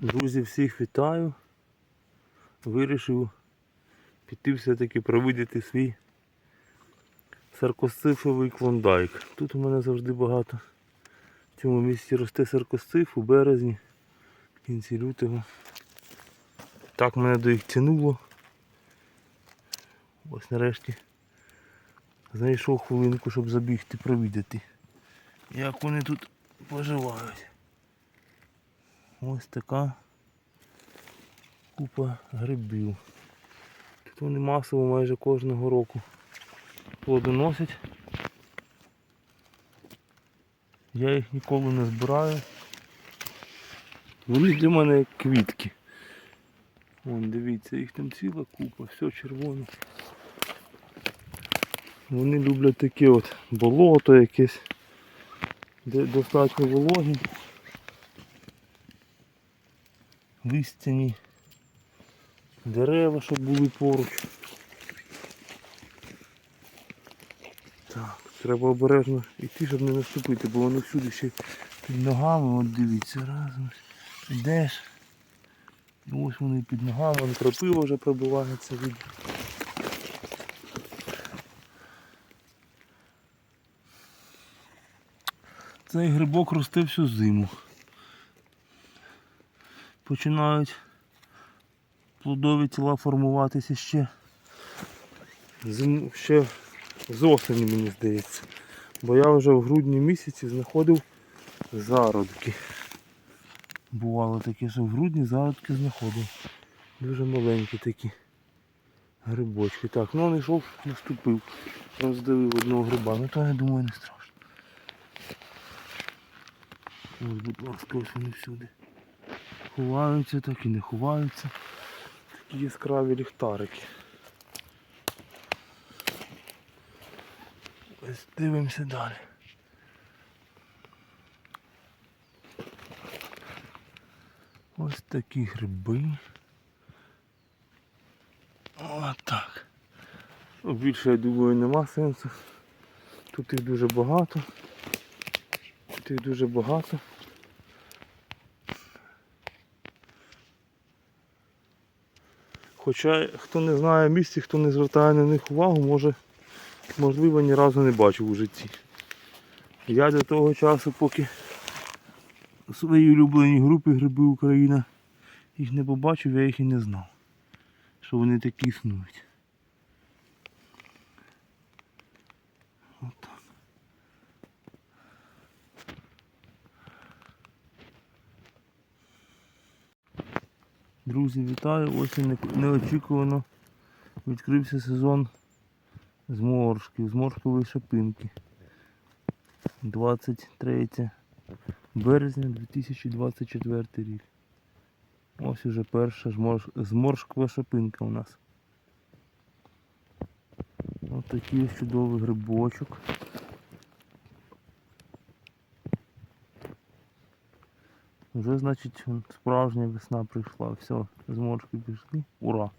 Друзі, всіх вітаю. Вирішив піти все-таки провидіти свій саркосцифовий клондайк. Тут у мене завжди багато. В цьому місці росте саркосциф у березні, в кінці лютого. Так мене до їх тянуло. Ось нарешті знайшов хвилинку, щоб забігти провідати. Як вони тут поживають. Ось така купа грибів. Тут вони масово майже кожного року плодоносять. Я їх ніколи не збираю. Вони для мене як квітки. Вон, дивіться, їх там ціла купа, все червоне. Вони люблять таке от болото якесь, де достатньо вологі. Листяні дерева, щоб були поруч. Так, треба обережно йти, щоб не наступити, бо вони всюди ще під ногами, от дивіться, разом йдеш. Ось вони під ногами, вон крапива вже пробивається від. Цей грибок росте всю зиму. Починають плодові тіла формуватися ще, ще з осені, мені здається. Бо я вже в грудні місяці знаходив зародки. Бувало таке, що в грудні зародки знаходив. Дуже маленькі такі грибочки. Так, ну он йшов, наступив, роздавив одного гриба. Ну то я думаю не страшно. Ось, будь ласка, ось вони всюди. Ховаються, так і не ховаються. Такі яскраві ліхтарики. Ось дивимося далі. Ось такі гриби. Отак. Ну, Більше, я думаю, нема сенсу. Тут їх дуже багато. Тут їх дуже багато. Хоча хто не знає місці, хто не звертає на них увагу, може, можливо, ні разу не бачив у житті. Я до того часу, поки у своїй улюбленій групі Гриби Україна їх не побачив, я їх і не знав, що вони такі існують. Отак. Друзі, вітаю! Ось неочікувано відкрився сезон зморшків, зморшкової шапинки. 23 березня 2024 рік. Ось уже перша зморшкова шапинка у нас. Ось такий чудовий грибочок. Вже, значить, справжня весна прийшла. Все, зморшки пішли. Ура!